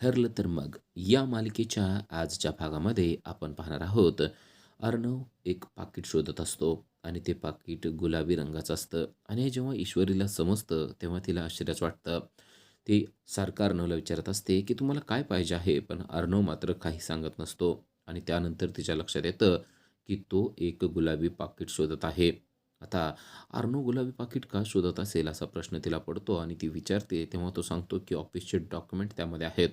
ठरलं तर मग या मालिकेच्या आजच्या भागामध्ये आपण पाहणार आहोत. अर्णव एक पाकिट शोधत असतो आणि ते पाकिट गुलाबी रंगाचं असतं आणि जेव्हा ईश्वरीला समजतं तेव्हा तिला आश्चर्यच वाटतं. ती सारखं अर्णवला विचारत असते की तुम्हाला काय पाहिजे आहे? पण अर्णव मात्र काही सांगत नसतो आणि त्यानंतर तिच्या लक्षात येतं की तो एक गुलाबी पाकिट शोधत आहे. आता अर्णव गुलाबी पाकिट का शोधत असेल असा प्रश्न तिला पडतो आणि ती विचारते तेव्हा तो सांगतो की ऑफिसचे डॉक्युमेंट त्यामध्ये आहेत.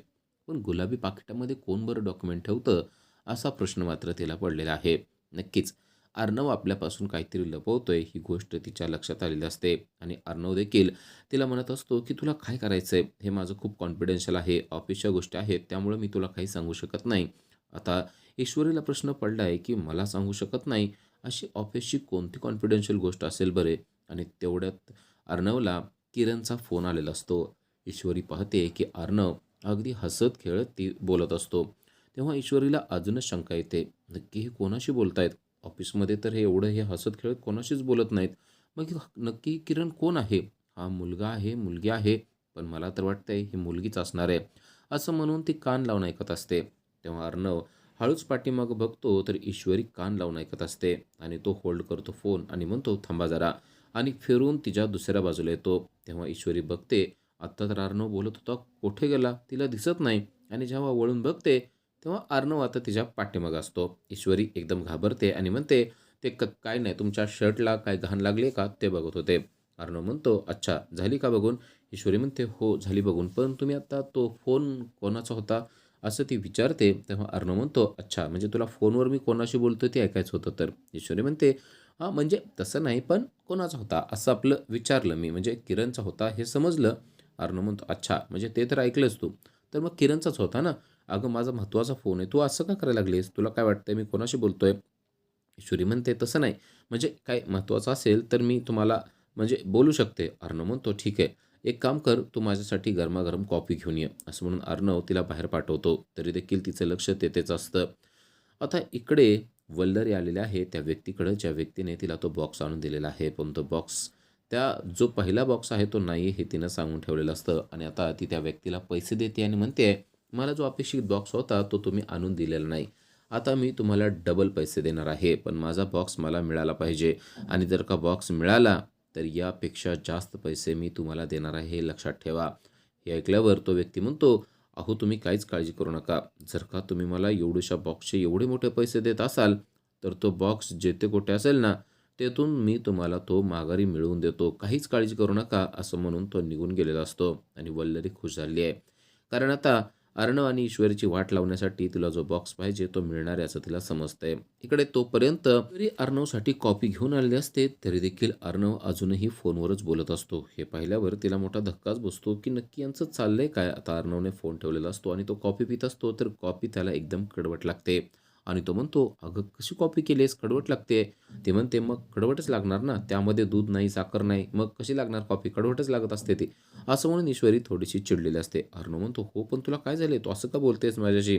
पण गुलाबी पाकिटामध्ये कोण बरं डॉक्युमेंट ठेवतं? असा प्रश्न मात्र तिला पडलेला आहे. नक्कीच अर्णव आपल्यापासून काहीतरी लपवतोय ही गोष्ट तिच्या लक्षात आलेली असते. आणि अर्णव देखील तिला म्हणत असतो की तुला काय करायचं आहे हे माझं खूप कॉन्फिडेन्शियल आहे ऑफिसच्या गोष्टी आहेत त्यामुळे मी तुला काही सांगू शकत नाही. आता ईश्वरीला प्रश्न पडला आहे की मला सांगू शकत नाही? अशी ऑफिसची कोणती कॉन्फिडेन्शियल गोष्ट असेल बरे? आणि तेवढ्यात अर्णवला किरणचा फोन आलेला असतो. ईश्वरी पाहते की अर्णव अगदी हसत खेळत ती बोलत असतो. तेव्हा ईश्वरीला अजूनच शंका येते. नक्की हे कोणाशी बोलतायत? ऑफिसमध्ये तर हे एवढं हे हसत खेळत कोणाशीच बोलत नाहीत. मग नक्की किरण कोण आहे? हा मुलगा आहे मुलगी आहे पण मला तर वाटतंय ही मुलगीच असणार आहे. असं म्हणून ती कान लावून ऐकत असते. तेव्हा अर्णव हळूच पाठीमागं बघतो तर ईश्वरी कान लावून ऐकत असते आणि तो होल्ड करतो फोन आणि म्हणतो थांबा जरा. आणि फिरून तिच्या दुसऱ्या बाजूला येतो. तेव्हा ईश्वरी बघते आत्ता तर अर्णव बोलत होता कोठे गेला? तिला दिसत नाही. आणि जेव्हा वळून बघते तेव्हा अर्णव आता तिच्या पाठीमागं असतो. ईश्वरी एकदम घाबरते आणि म्हणते ते क काय नाही तुमच्या शर्टला काय घाण लागले का? ते बघत होते. अर्णव म्हणतो अच्छा झाली का बघून? ईश्वरी म्हणते हो झाली बघून पण तुम्ही आता तो फोन कोणाचा होता? असं ती विचारते. तेव्हा अर्णव म्हणतो अच्छा म्हणजे तुला फोनवर मी कोणाशी बोलतो ते ऐकायचं होतं तर? ईश्वरी म्हणते हां म्हणजे तसं नाही पण कोणाचा होता? असं आपलं विचारलं मी. म्हणजे किरणचा होता हे समजलं. अर्णव म्हणतो अच्छा म्हणजे ते तर ऐकलंच तू. तर मग किरणचाच होता ना? अगं माझा महत्त्वाचा फोन आहे. तू असं का करायला लागलीस? तुला काय वाटतंय? मी कोणाशी बोलतोय? ईश्वरी म्हणते तसं नाही. म्हणजे काय महत्त्वाचं असेल तर मी तुम्हाला म्हणजे बोलू शकते. अर्णव म्हणतो ठीक आहे. एक काम कर तू माझ्यासाठी गरमागरम कॉफी घेऊन ये. असं म्हणून अर्णव तिला बाहेर पाठवतो. तरी देखील तिचं लक्ष तेथेच असतं. आता इकडे वल्लरी आलेले आहे त्या व्यक्तीकडं. ज्या व्यक्तीने तिला तो बॉक्स आणून दिलेला आहे. पण तो बॉक्स त्या जो पहिला बॉक्स आहे तो नाही हे तिनं सांगून ठेवलेलं असतं. आणि आता ती त्या व्यक्तीला पैसे देते आणि म्हणते मला जो अपेक्षित बॉक्स होता तो तुम्ही आणून दिलेला नाही. आता मी तुम्हाला डबल पैसे देणार आहे पण माझा बॉक्स मला मिळाला पाहिजे. आणि जर का बॉक्स मिळाला तर यापेक्षा जास्त पैसे मी तुम्हाला देणार आहे हे लक्षात ठेवा. हे ऐकल्यावर तो व्यक्ती म्हणतो अहो तुम्ही काहीच काळजी करू नका. जर का तुम्ही मला एवढ्याशा बॉक्सचे एवढे मोठे पैसे देत असाल तर तो बॉक्स जेथे कुठे असेल ना तेथून मी तुम्हाला तो माघारी मिळवून देतो. काहीच काळजी करू नका असं म्हणून तो निघून गेलेला असतो आणि वल्लरी खुश झाली आहे. कारण आता अर्णव आणि ईश्वरीची वाट लावण्यासाठी तिला जो बॉक्स पाहिजे तो मिळणार आहे असं तिला समजतंय. इकडे तोपर्यंत जरी अर्णवसाठी कॉपी घेऊन आलेली असते तरी देखील अर्णव अजूनही फोनवरच बोलत असतो. हे पाहिल्यावर तिला मोठा धक्काच बसतो की नक्की यांचं चाललंय काय? आता अर्णवने फोन ठेवलेला असतो आणि तो कॉपी पित असतो तर कॉपी त्याला एकदम कडवट लागते. आणि तो म्हणतो अगं कशी कॉपी केलीस? कडवट लागते. ते म्हणते मग कडवटच लागणार ना? त्यामध्ये दूध नाही साखर नाही. मग कशी लागणार कॉफी कडवटच लागत असते ती. असं म्हणून ईश्वरी थोडीशी चिडलेली असते. अर्णव म्हणतो हो पण तुला काय झाले तू असं का बोलतेस माझ्याशी?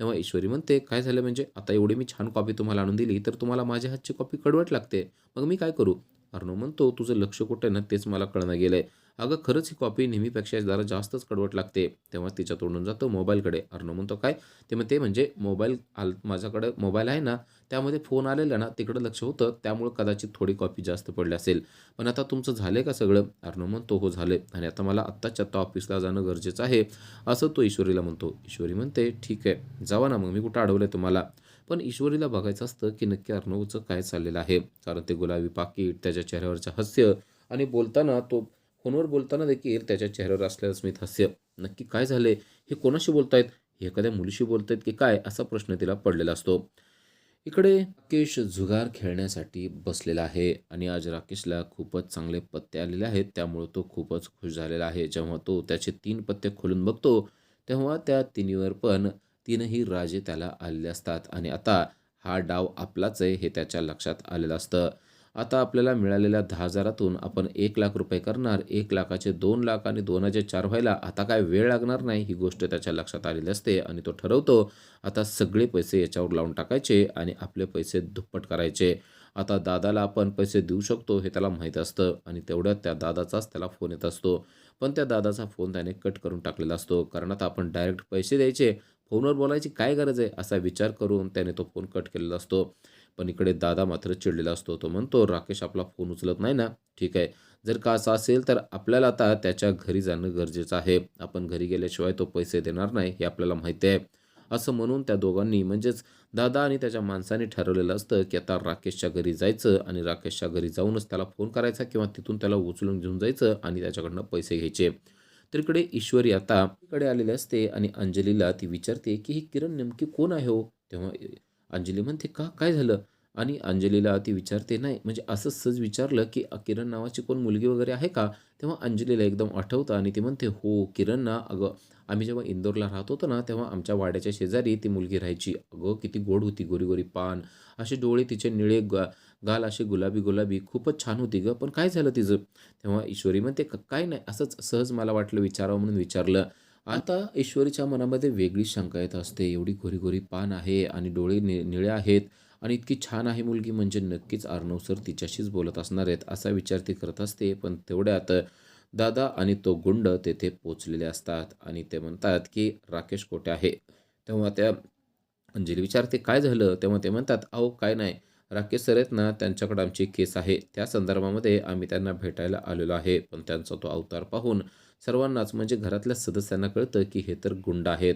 तेव्हा ईश्वरी म्हणते काय झालं म्हणजे? आता एवढी मी छान कॉपी तुम्हाला आणून दिली तर तुम्हाला माझ्या हातची कॉपी कडवट लागते. मग मी काय करू? अर्णव म्हणतो तुझं लक्ष कुठे ना तेच मला कळणं गेलं आहे अगं खरंच ही कॉपी नेहमीपेक्षा जरा जास्तच कडवट लागते. तेव्हा तिच्या तोंडून जातो मोबाईलकडे. अर्णव म्हणतो काय? ते मग ते म्हणजे मोबाईल आल माझ्याकडे मोबाईल आहे ना त्यामध्ये फोन आलेला ना तिकडं लक्ष होतं त्यामुळं कदाचित थोडी कॉपी जास्त पडली असेल. पण आता तुमचं झालं का सगळं? अर्णव म्हणतो हो झालं आणि आता मला आत्ताच्या आत्ता ऑफिसला जाणं गरजेचं आहे. असं तो ईश्वरीला म्हणतो. ईश्वरी म्हणते ठीक आहे. जावा ना मग मी कुठं अडवलं तुम्हाला? पण ईश्वरीला बघायचं असतं की नक्की अर्णवचं काय चाललेलं आहे. कारण ते गुलाबी पाकिट त्याच्या चेहऱ्यावरचं हास्य आणि बोलताना तो फोनवर बोलताना देखील त्याच्या चेहऱ्यावर असलेलं स्मित हास्य नक्की काय झाले? हे कोणाशी बोलतायत? हे एखाद्या मुलीशी बोलतायत की काय? असा प्रश्न तिला पडलेला असतो. इकडे राकेश जुगार खेळण्यासाठी बसलेला आहे आणि आज राकेशला खूपच चांगले पत्ते आलेले आहेत. त्यामुळे तो खूपच खुश झालेला आहे. जेव्हा तो त्याचे तीन पत्ते खोलून बघतो तेव्हा त्या तिन्हीवर पण तीनही राजे त्याला आलेले असतात. आणि आता हा डाव आपलाच आहे हे त्याच्या लक्षात आलेलं असतं. आता आपल्याला मिळालेल्या दहा हजारातून आपण एक लाख रुपये करणार एक लाखाचे दोन लाख आणि दोन हजार चार व्हायला आता काय वेळ लागणार नाही ही गोष्ट त्याच्या लक्षात आलेली असते आणि तो ठरवतो. आता सगळे पैसे याच्यावर लावून टाकायचे आणि आपले पैसे दुप्पट करायचे. आता दादाला आपण पैसे देऊ शकतो हे त्याला माहीत असतं आणि तेवढ्यात त्या दादाचाच त्याला फोन येत असतो. पण त्या दादाचा फोन त्याने कट करून टाकलेला असतो कारण आता आपण डायरेक्ट पैसे द्यायचे फोनवर बोलायची काय गरज आहे असा विचार करून त्याने तो फोन कट केलेला असतो. पण इकडे दादा मात्र चिडलेला असतो. तो म्हणतो राकेश आपला फोन उचलत नाही ना. ठीक आहे. जर का असं असेल तर आपल्याला आता त्याच्या घरी जाणं गरजेचं आहे. आपण घरी गेल्याशिवाय तो पैसे देणार नाही हे आपल्याला माहिती आहे. असं म्हणून त्या दोघांनी म्हणजेच दादा आणि त्याच्या माणसाने ठरवलेलं असतं की आता राकेशच्या घरी जायचं आणि राकेशच्या घरी जाऊनच त्याला फोन करायचा किंवा तिथून त्याला उचलून घेऊन जायचं आणि त्याच्याकडनं पैसे घ्यायचे. तर इकडे ईश्वरी आता इकडे आलेले असते आणि अंजलीला ती विचारते की ही किरण नेमकी कोण आहे हो? तेव्हा अंजली म्हणते का? काय झालं? आणि अंजलीला ती विचारते नाही म्हणजे असं सहज विचारलं की किरण नावाची कोण मुलगी वगैरे आहे का? तेव्हा अंजलीला एकदम आठवतं आणि ती म्हणते हो किरण ना अगं आम्ही जेव्हा इंदोरला राहत होतो ना तेव्हा आमच्या वाड्याच्या शेजारी ती मुलगी राहायची. अगं किती गोड होती गोरी गोरी पान. असे डोळे तिचे निळे गा गाल असे गुलाबी गुलाबी. खूपच छान होती गं पण काय झालं तिचं? तेव्हा ईश्वरी म्हणते काय नाही असंच सहज मला वाटलं विचारावं म्हणून विचारलं. आता ईश्वरीच्या मनामध्ये वेगळी शंका येत असते. एवढी गोरी गोरी पान आहे आणि डोळे नि निळे आहेत आणि इतकी छान आहे मुलगी म्हणजे नक्कीच अर्णव सर तिच्याशीच बोलत असणार आहेत असा विचार ती करत असते. पण तेवढ्यात दादा आणि तो गुंड तेथे पोचलेले असतात आणि ते म्हणतात की राकेश कोठे आहे? तेव्हा त्या अंजली विचारते काय झालं? तेव्हा ते म्हणतात अहो काय नाही. राकेश सर आहेत ना त्यांच्याकडे आमची केस आहे. त्या संदर्भामध्ये आम्ही त्यांना भेटायला आलेलो आहे. पण त्यांचा तो अवतार पाहून सर्वांनाच म्हणजे घरातल्या सदस्यांना कळतं की हे तर गुंड आहेत.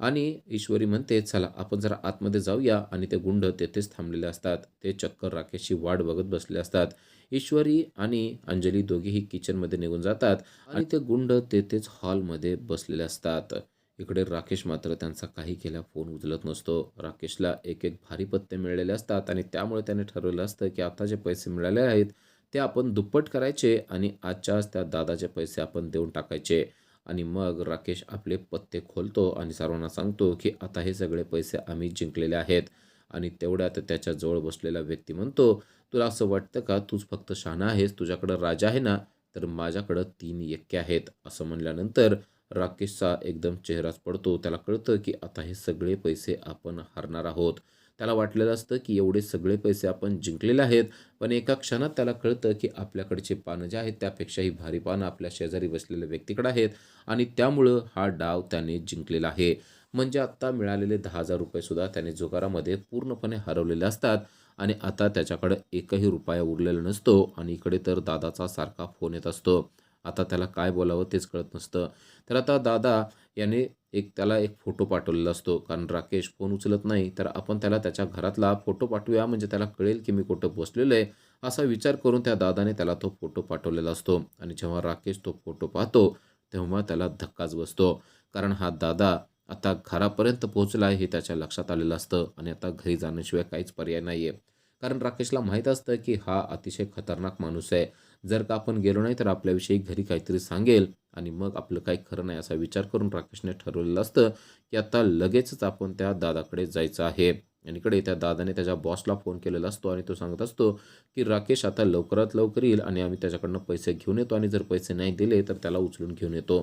आणि ईश्वरी म्हणते चला आपण जरा आतमध्ये जाऊया. आणि ते गुंड तेथेच थांबलेले असतात. ते चक्कर राकेशची वाट बघत बसले असतात. ईश्वरी आणि अंजली दोघेही किचनमध्ये निघून जातात आणि ते गुंड तेथेच हॉलमध्ये बसलेले असतात. इकडे राकेश मात्र त्यांचा काही केला फोन उचलत नसतो. राकेशला एक एक भारी पत्ते मिळालेले असतात आणि त्यामुळे त्याने ठरवलं असतं की आता जे पैसे मिळाले आहेत ते आपण दुप्पट करायचे आणि आजच्याच त्या दादाचे पैसे आपण देऊन टाकायचे. आणि मग राकेश आपले पत्ते खोलतो आणि सर्वांना सांगतो की आता हे सगळे पैसे आम्ही जिंकलेले आहेत. आणि तेवढ्यात त्याच्याजवळ बसलेला व्यक्ती म्हणतो तुला असं वाटतं का? तूच फक्त शहाणा आहेस तुझ्याकडं राजा आहे ना तर माझ्याकडं तीन यक्के आहेत. असं म्हणल्यानंतर राकेशचा एकदम चेहराच पडतो. त्याला कळतं की आता हे सगळे पैसे आपण हरणार आहोत. त्याला वाटलेलं असतं की एवढे सगळे पैसे आपण जिंकलेले आहेत पण एका क्षणात त्याला कळतं की आपल्याकडचे पानं जे आहेत त्यापेक्षाही भारी पानं आपल्या शेजारी बसलेल्या व्यक्तीकडे आहेत आणि त्यामुळं हा डाव त्याने जिंकलेला आहे. म्हणजे आत्ता मिळालेले दहा हजार रुपयेसुद्धा त्याने जुगारामध्ये पूर्णपणे हरवलेले असतात आणि आता त्याच्याकडं एकही रुपया उरलेला नसतो आणि इकडे तर दादाचा सारखा फोन येत असतो. आता त्याला काय बोलावं तेच कळत नसतं. तर आता दादा याने एक त्याला एक फोटो पाठवलेला असतो. कारण राकेश फोन उचलत नाही तर आपण त्याला त्याच्या घरातला फोटो पाठवूया. म्हणजे त्याला कळेल की मी कुठं बसलेलो आहे असा विचार करून त्या दादाने त्याला तो फोटो पाठवलेला असतो. आणि जेव्हा राकेश तो फोटो पाहतो तेव्हा त्याला धक्काच बसतो. कारण हा दादा आता घरापर्यंत पोहोचला आहे हे त्याच्या लक्षात आलेलं असतं. आणि आता घरी जाण्याशिवाय काहीच पर्याय नाही आहे कारण राकेशला माहीत असतं की हा अतिशय खतरनाक माणूस आहे. जर का आपण गेलो नाही तर आपल्याविषयी घरी काहीतरी सांगेल आणि मग आपलं काही खरं नाही असा विचार करून राकेशने ठरवलेलं असतं की आता लगेचच आपण त्या दादाकडे जायचं आहे. आणि इकडे त्या दादाने त्याच्या बॉसला फोन केलेला असतो आणि तो सांगत असतो की राकेश आता लवकरात लवकर येईल आणि आम्ही त्याच्याकडनं पैसे घेऊन येतो आणि जर पैसे नाही दिले तर त्याला उचलून घेऊन येतो.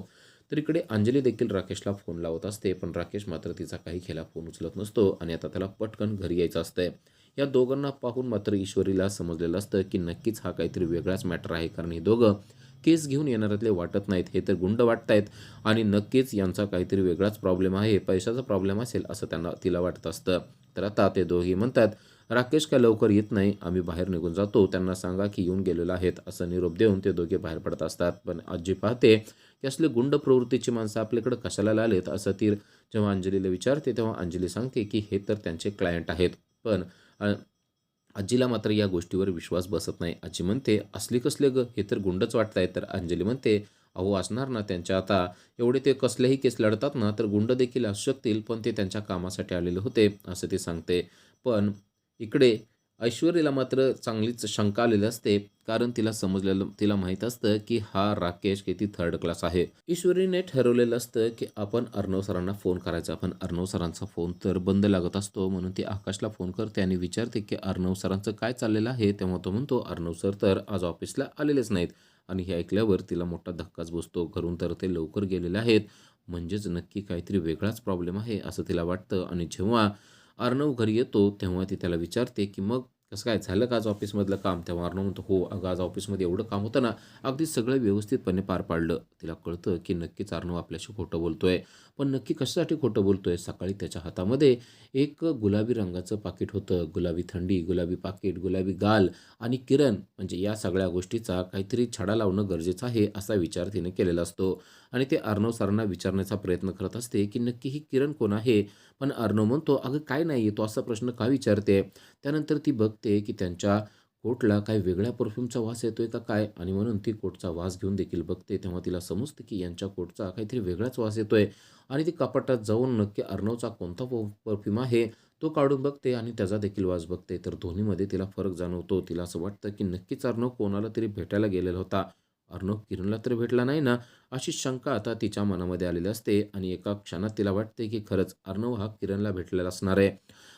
तर इकडे अंजली देखील राकेशला फोन लावत असते पण राकेश मात्र तिचा काही खेळा फोन उचलत नसतो आणि आता त्याला पटकन घरी यायचं असतंय. या दोघांना पाहून मात्र ईश्वरीला समजलेलं असतं की नक्कीच हा काहीतरी वेगळाच मॅटर आहे कारण हे दोघं केस घेऊन येणाऱ्यातले वाटत नाहीत हे तर गुंड वाटत आहेत आणि नक्कीच यांचा काहीतरी वेगळाच प्रॉब्लेम आहे पैशाचा प्रॉब्लेम असेल असं त्यांना तिला वाटत असतं. तर आता ते दोघे म्हणतात राकेश काय लवकर येत नाही आम्ही बाहेर निघून जातो त्यांना सांगा की येऊन गेलेलो आहेत असं निरोप देऊन ते दोघे बाहेर पडत असतात. पण आजी पाहते की असले गुंड प्रवृत्तीची माणसं आपल्याकडे कशाला लालेत असं ती जेव्हा अंजलीला विचारते तेव्हा अंजली सांगते की हे तर त्यांचे क्लायंट आहेत. पण आजीला मात्र या गोष्टीवर विश्वास बसत नाही. आजी म्हणते असली कसले ग? हे तर गुंडच वाटत आहे तर अंजली म्हणते अहो असणार ना त्यांच्या आता. एवढे ते कसलेही केस लढतात ना तर गुंड देखील असू शकतील पण ते त्यांच्या कामासाठी आलेले होते असं ते सांगते. पण इकडे ऐश्वर्याला मात्र चांगलीच शंका आलेली असते कारण तिला समजलेलं तिला माहीत असतं की हा राकेश किती थर्ड क्लास आहे. ईश्वरीने ठरवलेलं असतं की आपण अर्णव सरांना फोन करायचा पण अर्णव सरांचा फोन तर बंद लागत असतो म्हणून ती आकाशला फोन करते आणि विचारते की अर्णव सरांचं काय चाललेलं आहे तेव्हा तो म्हणतो अर्णव सर तर आज ऑफिसला आलेलेच नाहीत. आणि हे ऐकल्यावर तिला मोठा धक्काच बसतो. घरून तर ते लवकर गेलेले आहेत. म्हणजेच नक्की काहीतरी वेगळाच प्रॉब्लेम आहे असं तिला वाटतं. आणि जेव्हा अर्णव घरी येतो तेव्हा ती त्याला विचारते की मग कसं काय झालं का आज ऑफिसमधलं काम? तेव्हा अर्णव म्हणतो हो अगं आज ऑफिसमध्ये एवढं काम होतं ना अगदी सगळं व्यवस्थितपणे पार पाडलं. तिला कळतं की नक्कीच अर्णव आपल्याशी खोटं बोलतोय. पण नक्की कशासाठी खोटं बोलतोय? सकाळी त्याच्या हातामध्ये एक गुलाबी रंगाचं पाकिट होतं. गुलाबी थंडी गुलाबी पाकिट गुलाबी गाल आणि किरण. म्हणजे या सगळ्या गोष्टीचा काहीतरी छडा लावणं गरजेचं आहे असा विचार तिने केलेला असतो. आणि ते अर्णव सरांना विचारण्याचा प्रयत्न करत असते की नक्की ही किरण कोण आहे? पण अर्णव म्हणतो अगं काय नाही तो असा प्रश्न का विचारते? त्यानंतर ती बघ बघते की त्यांच्या कोटला काही वेगळ्या परफ्यूमचा वास येतो आहे का काय? आणि म्हणून ती कोटचा वास घेऊन देखील बघते. तेव्हा तिला समजते की यांच्या कोटचा काहीतरी वेगळाच वास येतो आहे आणि ती कपाटात जाऊन नक्की अर्णवचा कोणता परफ्यूम आहे तो काढून बघते आणि त्याचा देखील वास बघते. तर दोन्हीमध्ये तिला फरक जाणवतो. तिला असं वाटतं की नक्कीच अर्णव कोणाला तरी भेटायला गेलेला होता. अर्णव किरणला तर भेटला नाही ना? अशी शंका आता तिच्या मनामध्ये आलेली असते आणि एका क्षणात तिला वाटते की खरंच अर्णव हा किरणला भेटलेला असणार आहे.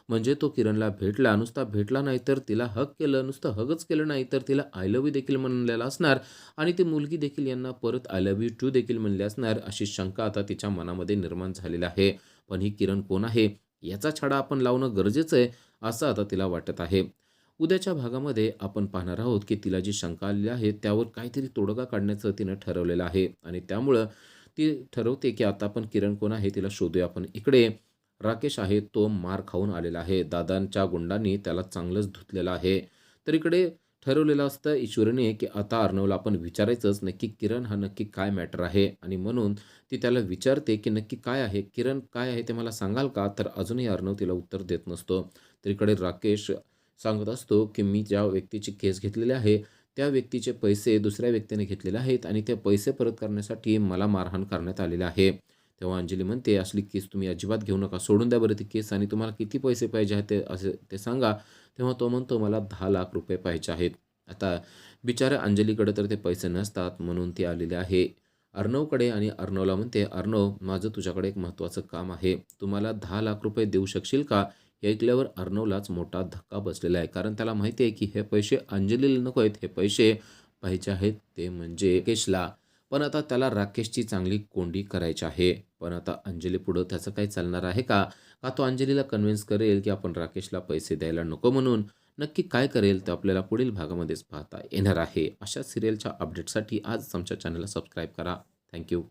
म्हणजे तो किरणला भेटला नुसता भेटला नाही तर तिला हक केलं नुसतं हगच केलं नाही तर तिला आय लव्ह यू देखील म्हणलेला असणार आणि ती मुलगी देखील यांना परत आय लव्ह यू टू देखील म्हणले असणार अशी शंका आता तिच्या मनामध्ये निर्माण झालेली आहे. पण ही किरण कोण आहे? याचा छडा आपण लावणं गरजेचं आहे असं आता तिला वाटत आहे. उद्याच्या भागामध्ये आपण पाहणार आहोत की तिला जी शंका आलेली आहे त्यावर काहीतरी तोडगा काढण्याचं तिनं ठरवलेलं आहे. आणि त्यामुळं ती ठरवते की आता आपण किरण कोण आहे तिला शोधूया. आपण इकडे राकेश आहे तो मार खाऊन आलेला आहे. दादांच्या गुंडांनी त्याला चांगलंच धुतलेलं आहे. तर इकडे ठरवलेलं असतं ईश्वरीने की आता अर्णवला आपण विचारायचंच नक्की किरण हा नक्की काय मॅटर आहे. आणि म्हणून ती त्याला विचारते की नक्की काय आहे? किरण काय आहे ते मला सांगाल का? तर अजूनही अर्णव तिला उत्तर देत नसतो. तर इकडे राकेश सांगत असतो की मी ज्या व्यक्तीची केस घेतलेली आहे त्या व्यक्तीचे पैसे दुसऱ्या व्यक्तीने घेतलेले आहेत आणि ते पैसे परत करण्यासाठी मला मारहाण करण्यात आलेले आहे. तेव्हा अंजली म्हणते असली केस तुम्ही अजिबात घेऊ नका. सोडून द्या बरं ती केस आणि तुम्हाला किती पैसे पाहिजे आहेत ते असे ते सांगा. तेव्हा तो म्हणतो मला दहा लाख रुपये पाहिजे आहेत. आता बिचाऱ्या अंजलीकडे तर ते पैसे नसतात म्हणून ती आलेली आहे. अर्णवकडे आणि अर्णवला म्हणते अर्णव माझं तुझ्याकडे एक महत्त्वाचं काम आहे. तुम्हाला दहा लाख रुपये देऊ शकशील का? हे ऐकल्यावर अर्णवलाच मोठा धक्का बसलेला आहे. कारण त्याला माहिती आहे की हे पैसे अंजलीला नको आहेत. हे पैसे पाहिजे आहेत ते म्हणजे राकेशला. पण आता त्याला राकेशची चांगली कोंडी करायची आहे. पण आता अंजली पुढं त्याचं काही चालणार आहे का? का तो अंजलीला कन्व्हिन्स करेल की आपण राकेशला पैसे द्यायला नको म्हणून? नक्की काय करेल ते आपल्याला पुढील भागामध्येच पाहता येणार आहे. अशा सिरियलच्या अपडेटसाठी आज आमच्या चॅनलला सबस्क्राईब करा. थँक्यू